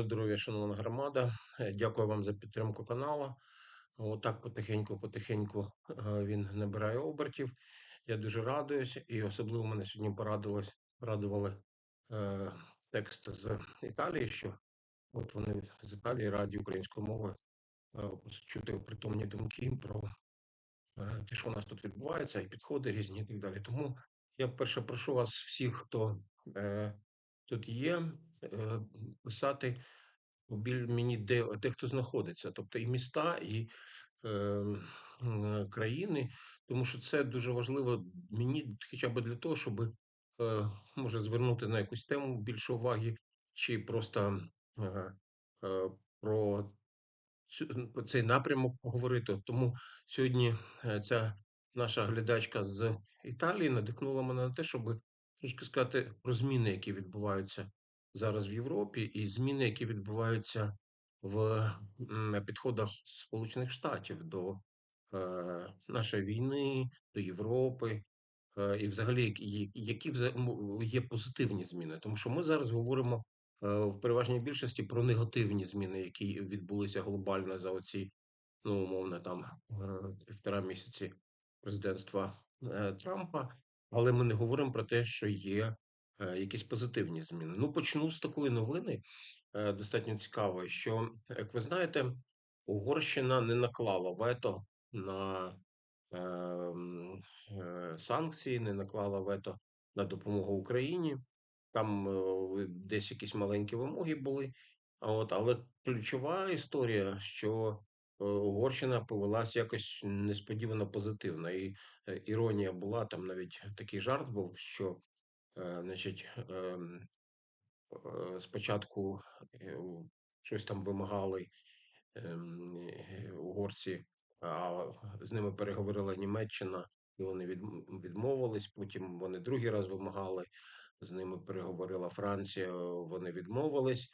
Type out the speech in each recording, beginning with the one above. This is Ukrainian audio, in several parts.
Доброго здоров'я, шановна громада. Е, Дякую вам за підтримку каналу. Отак потихеньку-потихеньку е, він набирає обертів. Я дуже радуюсь, і особливо мене сьогодні порадилось, радували е, текст з Італії, що от вони з Італії раді української мови е, чути притомні думки про е, те, що у нас тут відбувається, і підходи різні, і так далі. Тому я перше прошу вас, всіх, хто е, тут є, писати біль мені де, де хто знаходиться, тобто і міста, і е, м, країни, тому що це дуже важливо мені, хоча б для того, щоб е, може звернути на якусь тему більше уваги, чи просто е, е, про цю, про цей напрямок поговорити. Тому сьогодні е, ця наша глядачка з Італії надихнула мене на те, щоб трошки сказати про зміни, які відбуваються зараз в Європі, і зміни, які відбуваються в підходах Сполучених Штатів до е, нашої війни, до Європи. е, І, взагалі, які, є позитивні зміни, тому що ми зараз говоримо е, в переважній більшості про негативні зміни, які відбулися глобально за оці, ну, умовно, там е, півтора місяці президентства е, Трампа. Але ми не говоримо про те, що є якісь позитивні зміни. Ну, почну з такої новини, е, достатньо цікавої, що, як ви знаєте, Угорщина не наклала вето на ем, е, санкції, не наклала вето на допомогу Україні. Там е, десь якісь маленькі вимоги були. От, але ключова історія, що е, Угорщина повелась якось несподівано позитивно. І е, іронія була, там навіть такий жарт був, що е, значить, ем, е, спочатку е, щось там вимагали ем, е, угорці, а з ними переговорила Німеччина, і вони відмовились. Потім вони другий раз вимагали. З ними переговорила Франція, вони відмовились.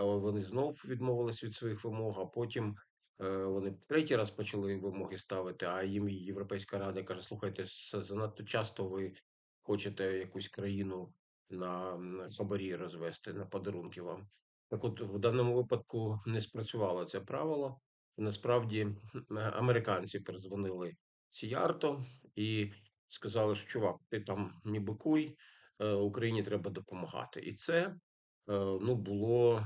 Вони знов відмовились від своїх вимог, а потім е, вони третій раз почали вимоги ставити. А їм Європейська рада каже: слухайте, занадто часто ви хочете якусь країну на хабарі розвести, на подарунки вам. Так от в даному випадку не спрацювало це правило. Насправді американці перезвонили Сіярто і сказали, що чувак, ти там не бикуй, е, Україні треба допомагати. І це е, ну, було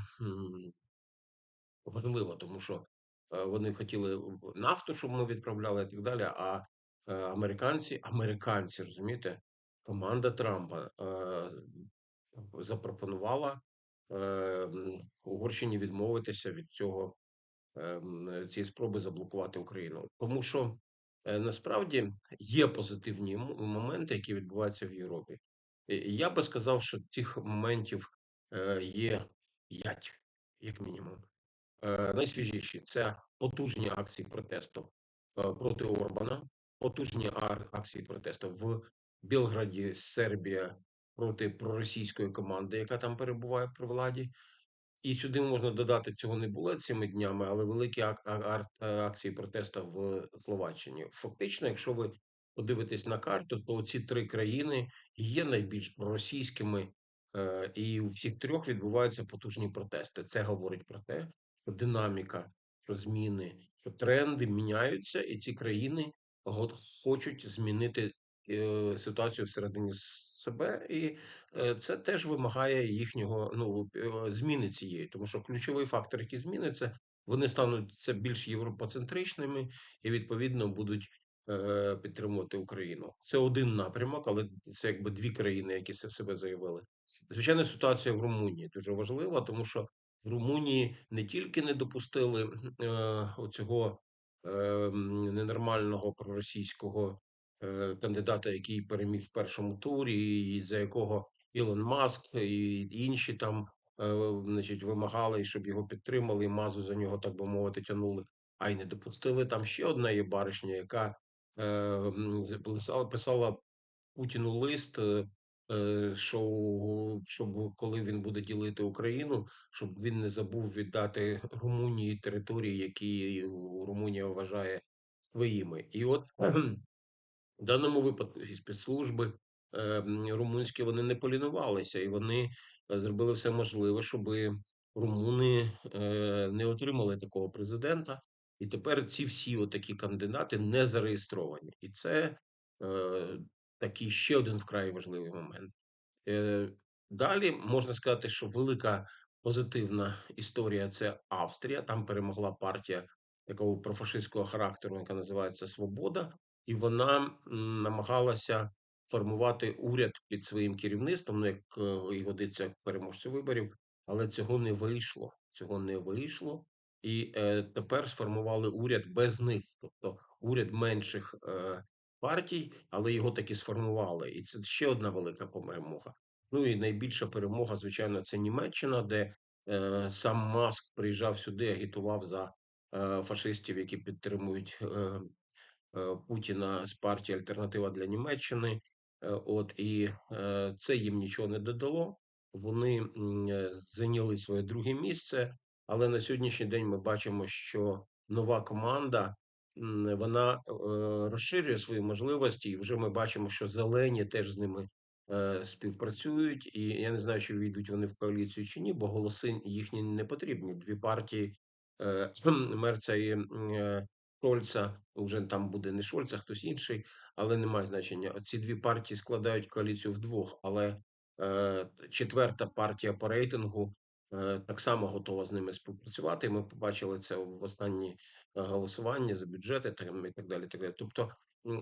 важливо, тому що е, вони хотіли нафту, щоб ми відправляли і так далі. А американці, американці, розумієте, команда Трампа запропонувала е, Угорщині відмовитися від цього ем, цієї спроби заблокувати Україну. Тому що е, насправді є позитивні моменти, які відбуваються в Європі. Я би сказав, що цих моментів е, є п'ять, як мінімум. Е, Найсвіжіші це потужні акції протесту проти Орбана, потужні акції протесту в Білграді, Сербія проти проросійської команди, яка там перебуває при владі. І сюди можна додати, цього не було цими днями, але великі е, акції протесту в Словаччині. Фактично, якщо ви подивитесь на карту, то ці три країни є найбільш проросійськими, е, і у всіх трьох відбуваються потужні протести. Це говорить про те, що динаміка, що зміни, що тренди міняються, і ці країни го- хочуть змінити ситуацію всередині себе. І Е, це теж вимагає їхнього ну е, зміни цієї, тому що ключовий фактор, який зміниться, вони стануть більш європоцентричними і відповідно будуть е, підтримувати Україну. Це один напрямок, але це якби дві країни, які це в себе заявили. Звичайно, ситуація в Румунії дуже важлива, тому що в Румунії не тільки не допустили е, оцього е, ненормального проросійського е, кандидата, який переміг в першому турі, і за якого Ілон Маск і інші там, е, значить, вимагали, щоб його підтримали, і мазу за нього, так би мовити, тянули. А й не допустили там ще одна є баришня, яка е, писала, Путіну лист, е, е, що, щоб коли він буде ділити Україну, щоб він не забув віддати Румунії території, які Румунія вважає своїми. І от в даному випадку спецслужби е, румунські вони не полінувалися, і вони е, зробили все можливе, щоб румуни е, не отримали такого президента, і тепер ці всі отакі кандидати не зареєстровані. І це е, такий ще один вкрай важливий момент. Далі можна сказати, що велика позитивна історія це Австрія. Там перемогла партія такого профашистського характеру, яка називається Свобода, і вона намагалася формувати уряд під своїм керівництвом, ну як е, і годиться переможцю виборів, але цього не вийшло. Цього не вийшло. І е, тепер сформували уряд без них, тобто уряд менших е, партій, але його таки сформували. І це ще одна велика перемога. Ну і найбільша перемога, звичайно, це Німеччина, де е, сам Маск приїжджав сюди, агітував за е, фашистів, які підтримують е, Путіна з партії Альтернатива для Німеччини. Е, от і е, це їм нічого не додало. Вони е, зайняли своє друге місце, але на сьогоднішній день ми бачимо, що нова команда вона е, розширює свої можливості, і вже ми бачимо, що зелені теж з ними е, співпрацюють, і я не знаю, чи війдуть вони в коаліцію чи ні, бо голоси їхні не потрібні. Дві партії е, Мерца і е, Шольца, вже там буде не Шольц, а хтось інший, але немає значення. Ці дві партії складають коаліцію вдвох, але е, четверта партія по рейтингу е, так само готова з ними співпрацювати. Ми побачили це в останні е, голосування за бюджети і так далі. Так далі. Тобто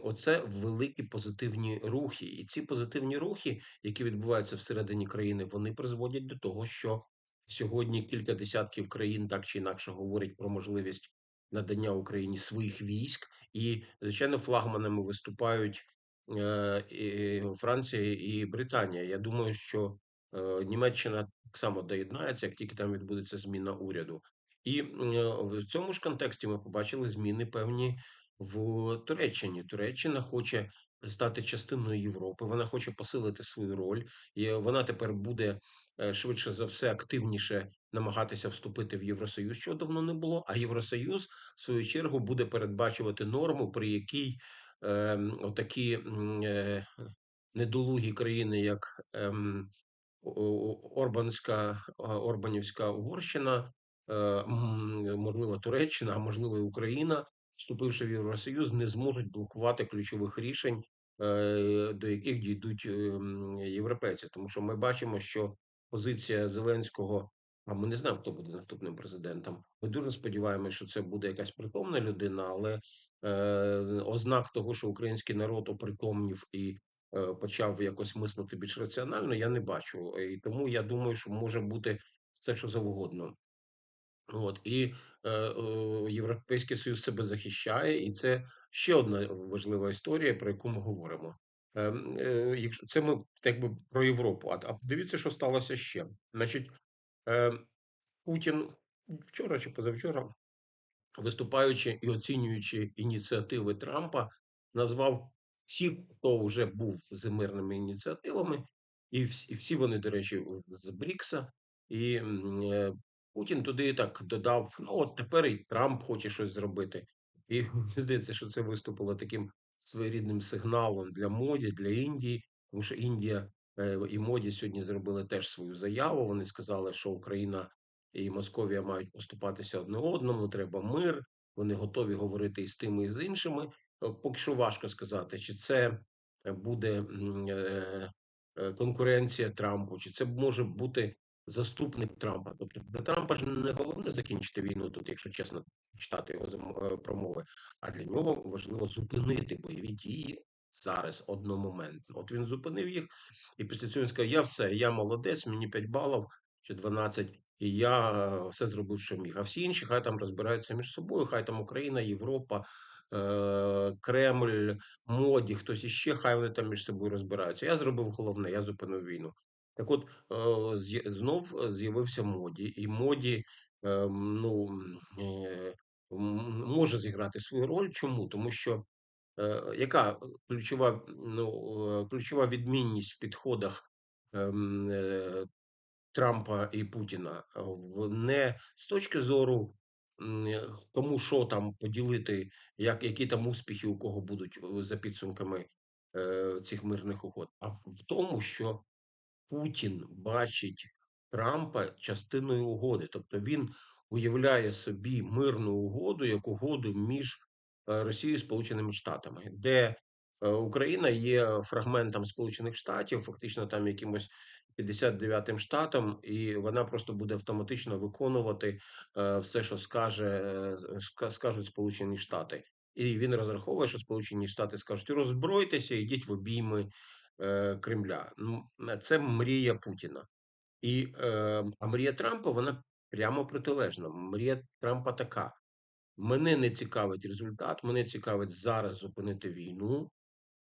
Оце великі позитивні рухи, і ці позитивні рухи, які відбуваються всередині країни, вони призводять до того, що сьогодні кілька десятків країн так чи інакше говорять про можливість надання Україні своїх військ, і звичайно, флагманами виступають е, Франція і Британія. Я думаю, що е, Німеччина так само доєднається, як тільки там відбудеться зміна уряду. І е, в цьому ж контексті ми побачили зміни певні в Туреччині. Туреччина хоче стати частиною Європи. Вона хоче посилити свою роль, і вона тепер буде е, швидше за все активніше намагатися вступити в Євросоюз, що давно не було. А Євросоюз, в свою чергу, буде передбачувати норму, при якій е, отакі е, недолугі країни, як е, Орбанська Орбанівська Угорщина, е, можливо, Туреччина, а можливо, і Україна вступивши в Євросоюз, не зможуть блокувати ключових рішень, е, до яких дійдуть ем, європейці. Тому що ми бачимо, що позиція Зеленського. А ми не знаємо, хто буде наступним президентом. Ми дуже сподіваємося, що це буде якась притомна людина, але е, ознак того, що український народ опритомнів і е, почав якось мислити більш раціонально, я не бачу. І тому я думаю, що може бути все, що завгодно. От і е, е, Європейський Союз себе захищає, і це ще одна важлива історія, про яку ми говоримо. Е, е, якщо це ми так би про Європу, а, а подивіться, що сталося ще. Значить, е, Путін вчора чи позавчора, виступаючи і оцінюючи ініціативи Трампа, назвав всіх, хто вже був з мирними ініціативами, і всі, і всі вони, до речі, з Брікса. І е, Путін туди так додав: ну от тепер і Трамп хоче щось зробити. І мені здається, що це виступило таким своєрідним сигналом для моді, для Індії, тому що Індія е, і моді сьогодні зробили теж свою заяву. Вони сказали, що Україна і Московія мають поступатися одне одному. Треба мир. Вони готові говорити і з тими, і з іншими. Е, поки що важко сказати, чи це буде е, конкуренція Трампу, чи це може бути заступник Трампа. Тобто для Трампа ж не головне закінчити війну тут, якщо чесно читати його е, промови. А для нього важливо зупинити бойові дії зараз одномоментно. От він зупинив їх, і після цього він сказав: Я все, я молодець, мені 5 балів чи 12, і я е, все зробив, що міг. А всі інші хай там розбираються між собою, хай там Україна, Європа. Е, Кремль, моді, хтось іще, хай вони там між собою розбираються. Я зробив головне, я зупинив війну. Так от е, знов з'явився моді, і моді ну, е, може зіграти свою роль. Чому? Тому що яка ключова ну, ключова відмінність в підходах Трампа і Путіна не з точки зору тому, що там поділити, як, які там успіхи у кого будуть за підсумками цих мирних угод, а в тому, що Путін бачить Трампа частиною угоди. Тобто він уявляє собі мирну угоду як угоду між е, Росією і Сполученими Штатами, де е, Україна є фрагментом Сполучених Штатів, фактично там якимось 59-м штатом, і вона просто буде автоматично виконувати е, все, що скаже, скажуть Сполучені Штати. І він розраховує, що Сполучені Штати скажуть: роззбройтеся, йдіть в обійми е, Кремля. Ну, це мрія Путіна. І е, а мрія Трампа вона прямо протилежна. Мрія Трампа така: мене не цікавить результат, мене цікавить зараз зупинити війну,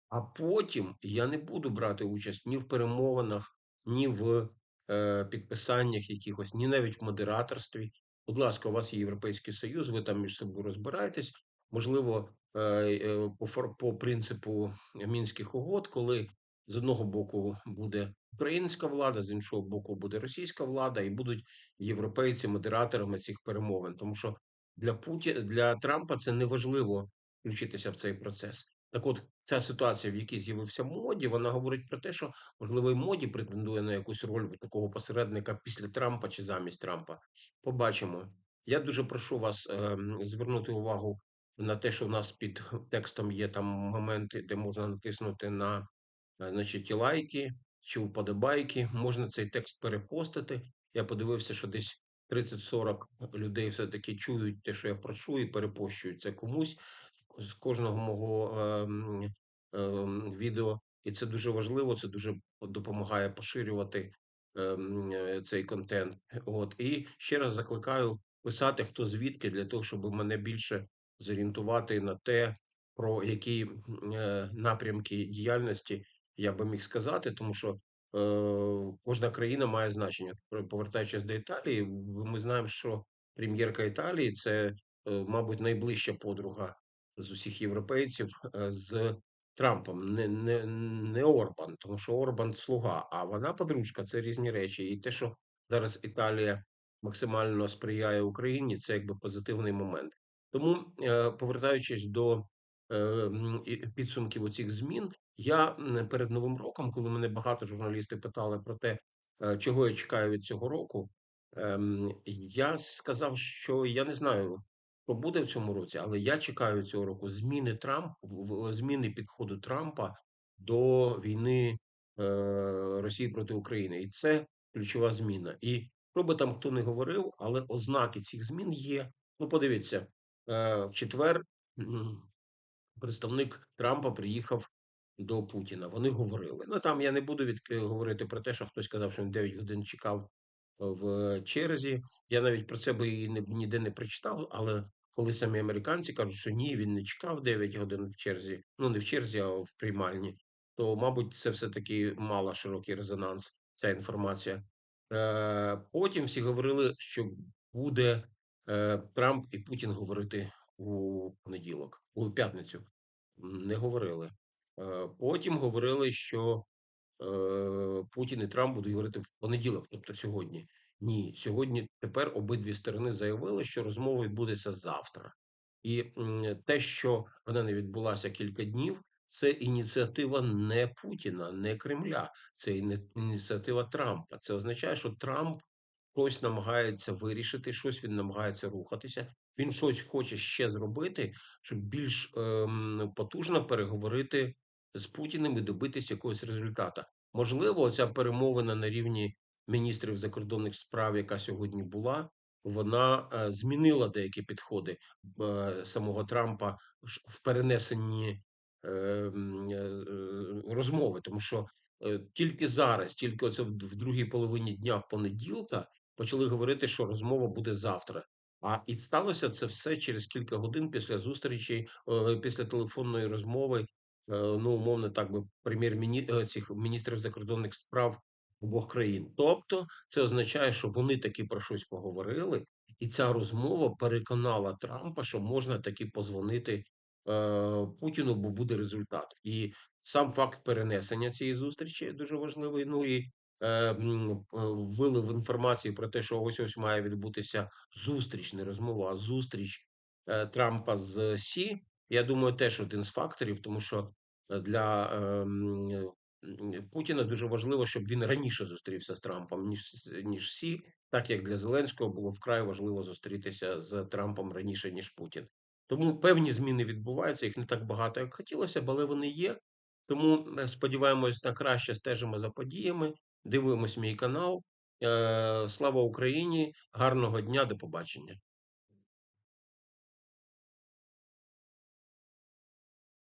а потім я не буду брати участь ні в перемовинах, ні в е, підписаннях якихось, ні навіть в модераторстві. Будь ласка, у вас є Європейський Союз, ви там між собою розбираєтесь. Можливо, е, е, по, по принципу мінських угод, коли з одного боку буде українська влада, з іншого боку буде російська влада, і будуть європейці модераторами цих перемовин. Тому що для Путі... для Трампа це неважливо включитися в цей процес. Так от, ця ситуація, в якій з'явився моді, вона говорить про те, що можливо і моді претендує на якусь роль такого посередника після Трампа чи замість Трампа. Побачимо. Я дуже прошу вас ем, звернути увагу на те, що в нас під текстом є там моменти, де можна натиснути на е, значить, і лайки чи вподобайки. Можна цей текст перепостити. Я подивився, що десь 30-40 людей все-таки чують те, що я прошу, і перепощують це комусь з кожного мого ем, ем, відео. І це дуже важливо, це дуже допомагає поширювати ем, е, цей контент. От і ще раз закликаю писати, хто звідки, для того, щоб мене більше зорієнтувати на те, про які е, напрямки діяльності я би міг сказати, тому що е, кожна країна має значення. Повертаючись до Італії, ми знаємо, що прем'єрка Італії це, е, мабуть, найближча подруга з усіх європейців е, з Трампом, не, не, не Орбан, тому що Орбан слуга, а вона подружка, це різні речі. І те, що зараз Італія максимально сприяє Україні, це якби позитивний момент. Тому, е, повертаючись до підсумків оцих змін, я перед Новим роком, коли мене багато журналістів питали про те, е, чого я чекаю від цього року, ем, я сказав, що я не знаю, що буде в цьому році, але я чекаю цього року зміни Трамп, зміни підходу Трампа до війни е, Росії проти України. І це ключова зміна. І що би там хто не говорив, але ознаки цих змін є. Ну, подивіться, е, в четвер представник Трампа приїхав до Путіна. Вони говорили. Ну там я не буду від говорити про те, що хтось сказав, що він 9 годин чекав в черзі. Я навіть про це би і ніде не прочитав, але коли самі американці кажуть, що ні, він не чекав 9 годин в черзі, ну не в черзі, а в приймальні, то, мабуть, це все-таки мала широкий резонанс, ця інформація. Е, Потім всі говорили, що буде е, Трамп і Путін говорити у понеділок, у п'ятницю. Не говорили. Е, Потім говорили, що е, Путін і Трамп будуть говорити в понеділок, тобто сьогодні. Ні, сьогодні тепер обидві сторони заявили, що розмова відбудеться завтра. І те, що вона не відбулася кілька днів, це ініціатива не Путіна, не Кремля, це іні- ініціатива Трампа. Це означає, що Трамп щось намагається вирішити, щось він намагається рухатися. Він щось хоче ще зробити, щоб більш ем, потужно переговорити з Путіним і добитися якогось результату. Можливо, ця перемовина на рівні міністрів закордонних справ, яка сьогодні була, вона е, змінила деякі підходи е, самого Трампа в перенесенні е, е, е, розмови, тому що е, тільки зараз, тільки оце в другій половині дня в понеділка почали говорити, що розмова буде завтра. А і сталося це все через кілька годин після зустрічі, е, після телефонної розмови. е, Ну, умовно, так би прем'єр-міністрів цих міністрів закордонних справ обох країн. Тобто, це означає, що вони таки про щось поговорили, і ця розмова переконала Трампа, що можна таки позвонити е, Путіну, бо буде результат. І сам факт перенесення цієї зустрічі дуже важливий. Ну і е, е, вилив інформації про те, що ось ось має відбутися зустріч, не розмова, а зустріч е, Трампа з Сі. Я думаю, теж один з факторів, тому що е, для ем, Путіна дуже важливо, щоб він раніше зустрівся з Трампом, ніж, ніж всі, так як для Зеленського було вкрай важливо зустрітися з Трампом раніше, ніж Путін. Тому певні зміни відбуваються, їх не так багато, як хотілося але вони є. Тому е, сподіваємось на краще стежимо за подіями. Дивимось мій канал. Е, Слава Україні! Гарного дня, до побачення!